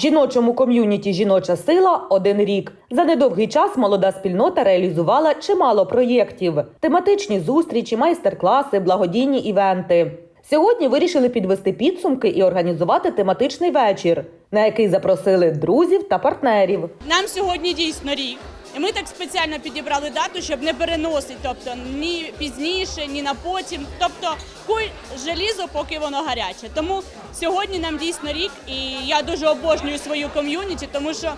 Жіночому ком'юніті Жіноча сила один рік. За недовгий час молода спільнота реалізувала чимало проєктів: тематичні зустрічі, майстер-класи, благодійні івенти. Сьогодні вирішили підвести підсумки і організувати тематичний вечір, на який запросили друзів та партнерів. Нам сьогодні дійсно рік. І ми так спеціально підібрали дату, щоб не переносити, тобто ні пізніше, ні на потім. Тобто куль желізо, поки воно гаряче. Тому сьогодні нам дійсно рік, і я дуже обожнюю свою ком'юніті, тому що.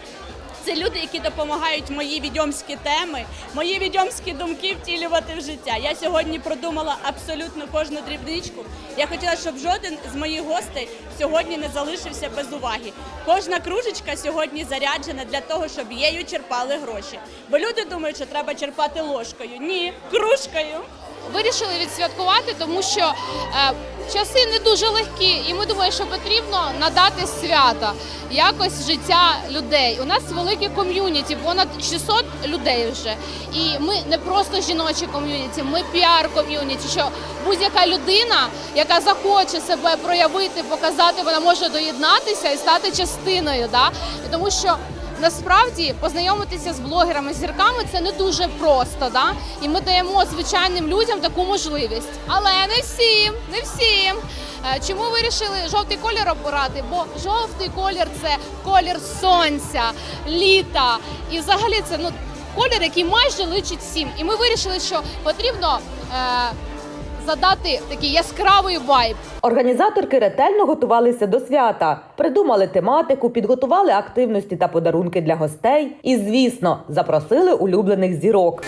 Це люди, які допомагають мої відьомські теми, мої відьомські думки втілювати в життя. Я сьогодні продумала абсолютно кожну дрібничку. Я хотіла, щоб жоден з моїх гостей сьогодні не залишився без уваги. Кожна кружечка сьогодні заряджена для того, щоб її черпали гроші. Бо люди думають, що треба черпати ложкою. Ні, кружкою. Вирішили відсвяткувати, тому що е, часи не дуже легкі, і ми думаємо, що потрібно надати свята якось життя людей. У нас велике ком'юніті, понад 600 людей вже. І ми не просто жіночі ком'юніті, ми піар-ком'юніті. Що будь-яка людина, яка захоче себе проявити, показати, вона може доєднатися і стати частиною. Да? І тому що Насправді познайомитися з блогерами, зірками це не дуже просто, да? і ми даємо звичайним людям таку можливість. Але не всім, не всім. Е, Чому вирішили жовтий колір обирати? Бо жовтий колір це колір сонця, літа. І взагалі це ну колір, який майже личить всім. І ми вирішили, що потрібно е, задати такий яскравий вайб. Організаторки ретельно готувалися до свята, придумали тематику, підготували активності та подарунки для гостей і, звісно, запросили улюблених зірок.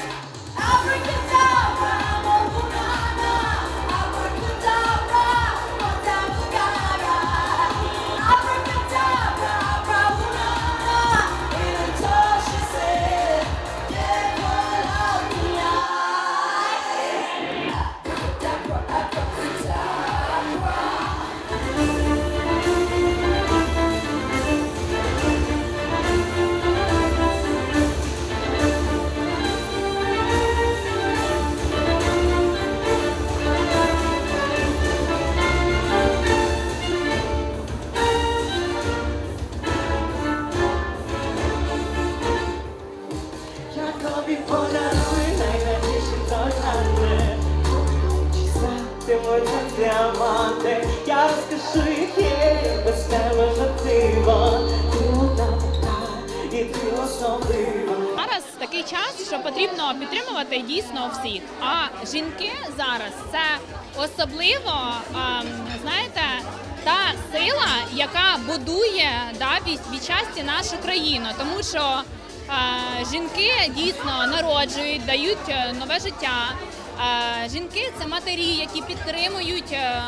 Зараз такий час, що потрібно підтримувати дійсно всіх. А жінки зараз це особливо, ем, знаєте, та сила, яка будує да, від, від часті нашу країну, тому що е, жінки дійсно народжують, дають е, нове життя. Жінки це матері, які підтримують, е,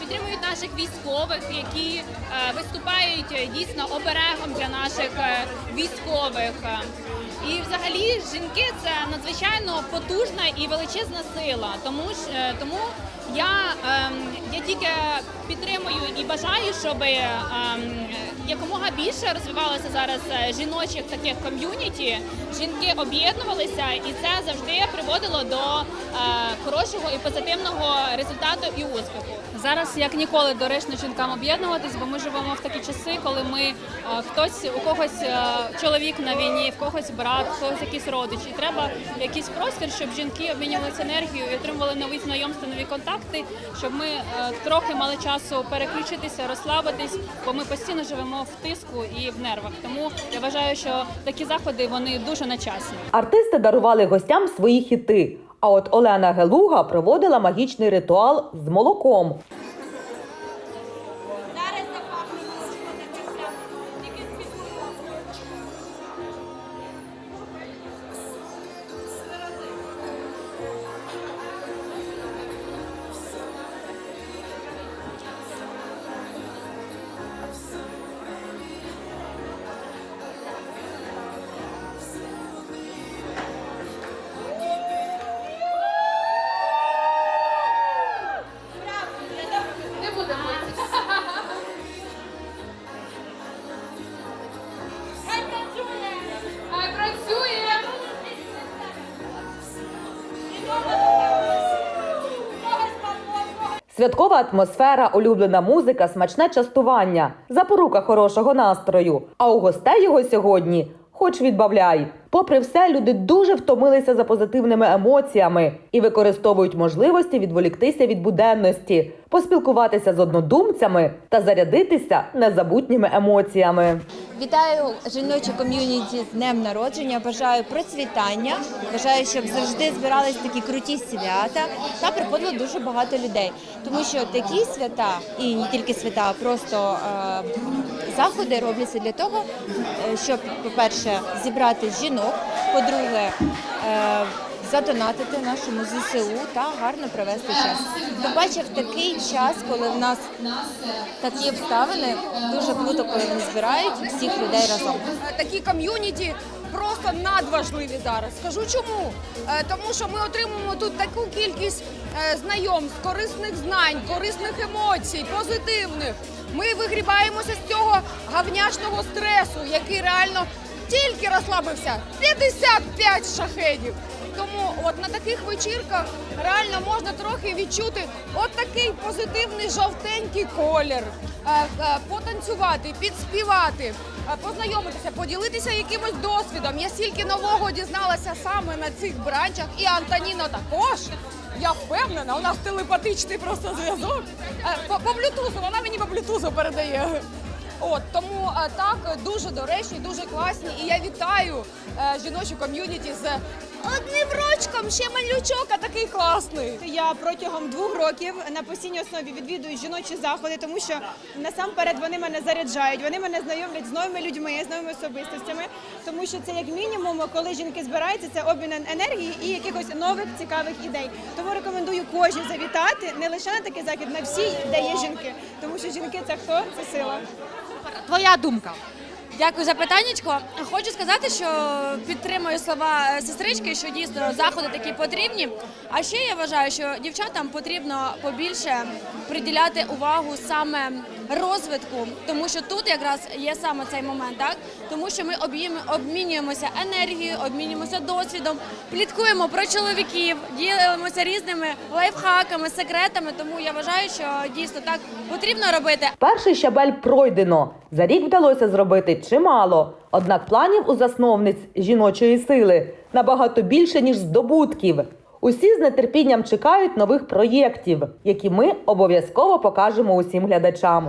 підтримують наших військових, які е, виступають е, дійсно оберегом для наших військових. І взагалі жінки це надзвичайно потужна і величезна сила. Тому тому я, ем, я тільки підтримую і бажаю, щоб ем, якомога більше розвивалося зараз е, жіночих таких ком'юніті. Жінки об'єднувалися, і це завжди приводило до е, хорошого і позитивного результату і успіху. Зараз як ніколи доречно жінкам об'єднуватись, бо ми живемо в такі часи, коли ми е, хтось у когось е, чоловік на війні, в когось брат, в когось якийсь родич. І треба якийсь простір, щоб жінки обмінювалися енергією і отримували нові знайомства, нові контакти, щоб ми е, трохи мали часу переключитися, розслабитись, бо ми постійно живемо в тиску і в нервах. Тому я вважаю, що такі заходи вони дуже на часі. Артисти дарували гостям свої хіти. А от Олена Гелуга проводила магічний ритуал з молоком. Святкова атмосфера, улюблена музика, смачне частування, запорука хорошого настрою. А у гостей його сьогодні хоч відбавляй. Попри все, люди дуже втомилися за позитивними емоціями і використовують можливості відволіктися від буденності, поспілкуватися з однодумцями та зарядитися незабутніми емоціями. Вітаю жіноче ком'юніті з днем народження. Бажаю процвітання. Бажаю, щоб завжди збирались такі круті свята та приходило дуже багато людей. Тому що такі свята, і не тільки свята, а просто е, заходи робляться для того, е, щоб, по-перше, зібрати жінок, по-друге, е, задонатити нашому ЗСУ та гарно провести час. Тим паче такий час, коли в нас такі обставини, дуже круто, коли вони збирають всіх людей разом. Такі ком'юніті просто надважливі зараз. Скажу чому? Е, Тому що ми отримуємо тут таку кількість е, знайомств, корисних знань, корисних емоцій, позитивних. Ми вигрібаємося з цього гавняшного стресу, який реально тільки розслабився. 55 шахедів. Тому от на таких вечірках реально можна трохи відчути от позитивний жовтенький колір, е, е, потанцювати, підспівати, е, познайомитися, поділитися якимось досвідом. Я стільки нового дізналася саме на цих бранчах, і Антоніно також. Я впевнена, у нас телепатичний просто зв'язок. По блютузу, вона мені по блютузу передає. От тому е, так дуже доречні, дуже класні. І я вітаю е, жіночу ком'юніті з одним рочком, ще малючок, а такий класний. Я протягом двох років на постійній основі відвідую жіночі заходи, тому що насамперед вони мене заряджають, вони мене знайомлять з новими людьми, з новими особистостями. Тому що це як мінімум, коли жінки збираються, це обмін енергії і якихось нових цікавих ідей. Тому рекомендую кожній завітати не лише на такий захід, на всі, де є жінки, тому що жінки це хто? Це сила. Твоя думка. Дякую за питаннячко. Хочу сказати, що підтримую слова е, сестрички, що дійсно заходи такі потрібні. А ще я вважаю, що дівчатам потрібно побільше приділяти увагу саме розвитку, тому що тут якраз є саме цей момент, так тому що ми об'єм- обмінюємося енергією, обмінюємося досвідом, пліткуємо про чоловіків, ділимося різними лайфхаками, секретами. Тому я вважаю, що дійсно так потрібно робити. Перший щабель пройдено. За рік вдалося зробити чимало. Однак планів у засновниць жіночої сили набагато більше, ніж здобутків. Усі з нетерпінням чекають нових проєктів, які ми обов'язково покажемо усім глядачам.